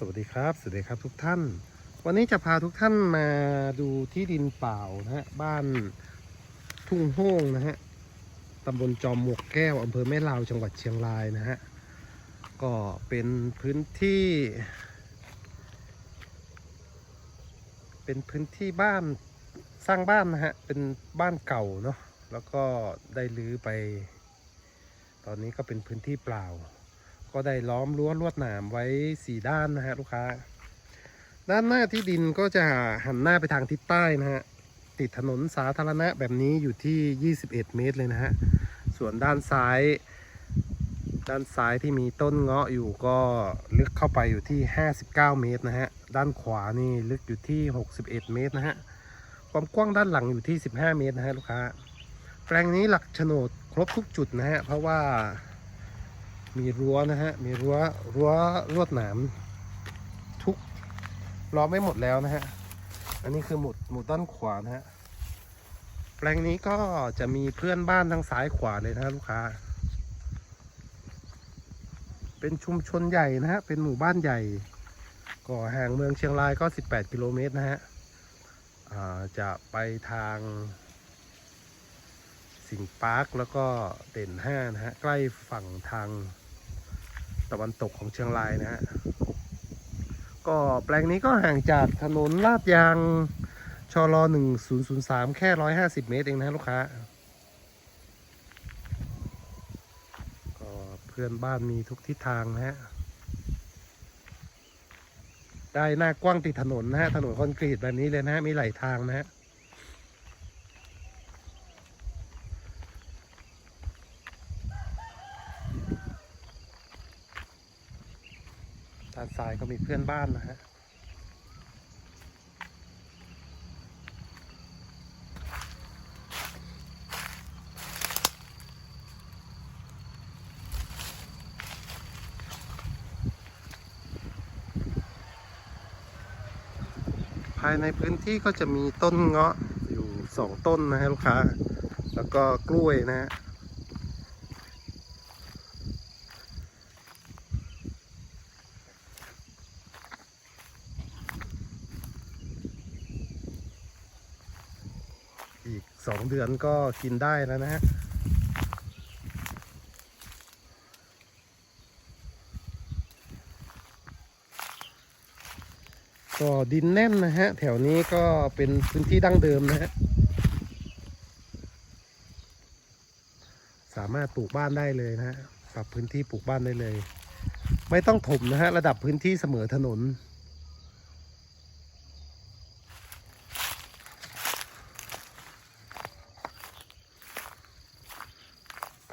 สวัสดีครับ สวัสดีครับทุกท่าน วันนี้จะพาทุกท่านมาดูที่ดินเปล่านะฮะ บ้านทุ่งโฮ่งนะฮะ ตำบลจอมหมวกแก้วอำเภอแม่ลาวจังหวัดเชียงรายนะฮะ ก็เป็นพื้นที่ เป็นพื้นที่บ้านสร้างบ้านนะฮะ เป็นบ้านเก่าเนาะ แล้วก็ได้รื้อไป ตอนนี้ก็เป็นพื้นที่เปล่า ก็ได้ล้อมรั้วลวดหนามไว้สี่ด้านนะฮะลูกค้า ด้านหน้าที่ดินก็จะหันหน้าไปทางทิศใต้นะฮะติดถนนสาธารณะแบบนี้อยู่ที่ 21 เมตรเลยนะฮะ ส่วนด้านซ้าย ด้านซ้ายที่มีต้นเงาะอยู่ก็ลึกเข้าไปอยู่ที่ 59 เมตรนะฮะ ด้านขวานี่ลึกอยู่ที่ 61 เมตรนะฮะ ความกว้างด้านหลังอยู่ที่ 15 เมตรนะฮะลูกค้า แปลงนี้หลักโฉนดครบทุกจุดนะฮะ เพราะว่า มีรั้วนะฮะ มีรั้วรั้วลวดหนาม ทุกล้อไม่หมดแล้วนะฮะ อันนี้คือหมุดหมุดด้านขวานะฮะ แปลงนี้ก็จะมีเพื่อนบ้านทางซ้ายขวาเลยนะฮะลูกค้า เป็นชุมชนใหญ่นะฮะ เป็นหมู่บ้านใหญ่ก็ห่างเมืองเชียงรายก็ 18 กิโลเมตรนะฮะจะไปทางสิงปาร์คแล้วก็เด่นห้านะฮะ ใกล้ฝั่งทาง ตะวันตกของเชียงรายนะฮะก็แปลงนี้ก็ห่างจากถนนลาดยางชลหนึ่งศูนย์ศูนย์สามแค่ร้อยห้าสิบเมตรเองนะลูกค้า ก็เพื่อนบ้านมีทุกทิศทางนะฮะ ได้หน้ากว้างติดถนนนะฮะ ถนนคอนกรีตแบบนี้เลยนะฮะ มีหลายทางนะฮะ ด้านซ้ายก็มีเพื่อนบ้านนะฮะภายในพื้นที่ก็จะมีต้นเงาะอยู่สองต้นนะฮะลูกค้า แล้วก็กล้วยนะฮะ อีก สองเดือนก็กินได้แล้วนะฮะก็ดินแน่นนะฮะ แถวนี้ก็เป็นพื้นที่ดั้งเดิมนะฮะ สามารถปลูกบ้านได้เลยนะฮะปรับพื้นที่ปลูกบ้านได้เลย ไม่ต้องถมนะฮะ ระดับพื้นที่เสมอถนน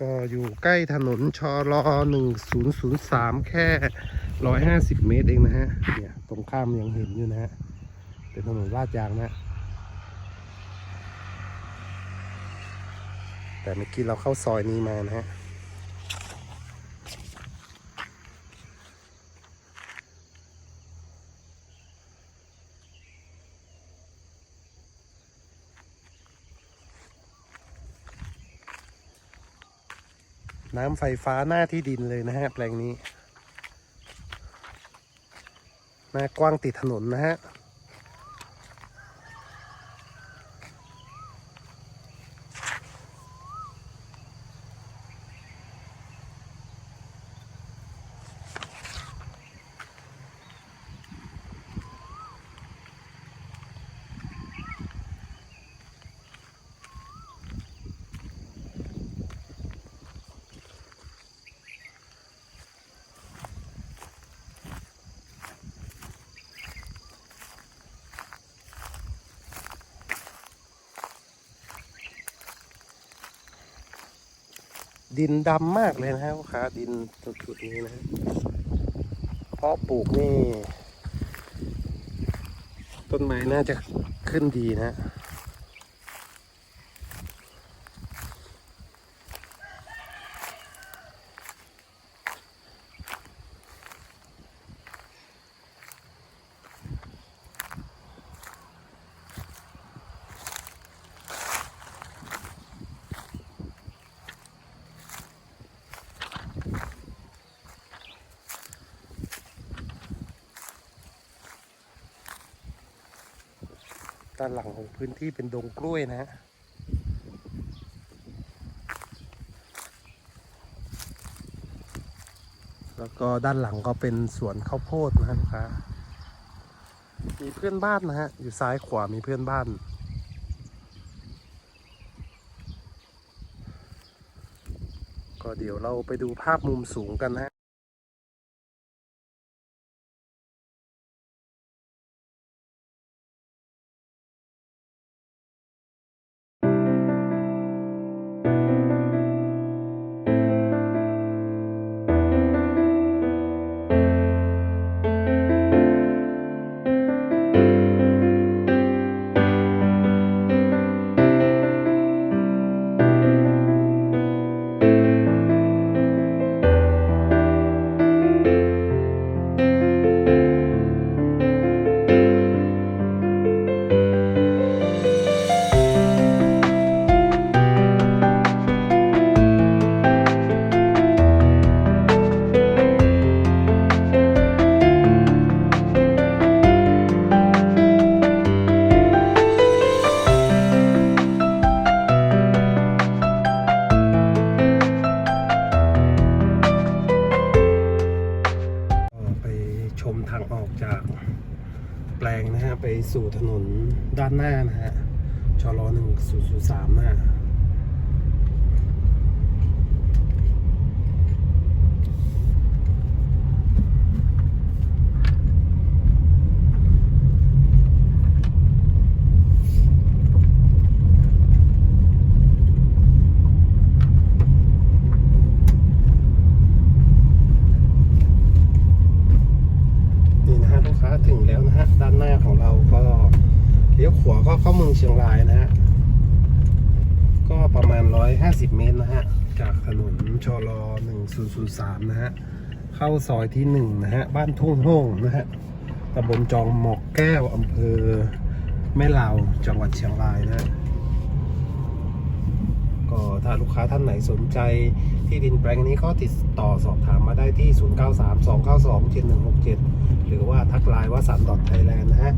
ก็อยู่ใกล้ถนนชลหนึ่งศูนย์ศูนย์สามแค่ร้อยห้าสิบเมตรเองนะฮะ เนี่ย ตรงข้ามยังเห็นอยู่นะฮะ เป็นถนนลาดยางนะ แต่เมื่อกี้เราเข้าซอยนี้มานะฮะ น้ำไฟฟ้าหน้าที่ดินเลยนะฮะ แปลงนี้ หน้ากว้างติดถนนนะฮะ ดินดำมากเลยนะฮะลูกค้าดินตรงจุดนี้นะฮะเพราะปลูกนี่ ต้นไม้น่าจะขึ้นดีนะ ด้านหลังของพื้นที่เป็นดงกล้วยนะฮะแล้วก็ด้านหลังก็เป็นสวนข้าวโพดนะฮะลูกค้ามีเพื่อนบ้านนะฮะ อยู่ซ้ายขวามีเพื่อนบ้านก็เดี๋ยวเราไปดูภาพมุมสูงกันนะ ออกจากแปลงนะฮะ ไปสู่ถนนด้านหน้านะฮะชลอหนึ่งศูนย์ศูนย์สามนะฮะนี่นะฮะลูกค้าถึงแล้ว นะฮะด้านหน้าของเราก็เลี้ยวขวาก็เข้าเมืองเชียงรายนะฮะก็ประมาณ 150 เมตรนะฮะจากถนนชล1003 นะฮะเข้าซอยที่ 1 นะฮะบ้านทุ่งโฮ่งนะฮะตำบลจองหมอกแก้วอำเภอแม่ลาวจังหวัดเชียงรายนะฮะก็ถ้าลูกค้าท่านไหนสนใจ ที่ดินแปลงนี้ก็ติดต่อสอบถามมาได้ที่ 0932927167 หรือว่าทักไลน์ว่าสันดอทไทยแลนด์นะฮะ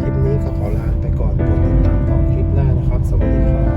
คลิปนี้ก็ขอลาไปก่อนกดติดตามต่อคลิปหน้านะครับ สวัสดีครับ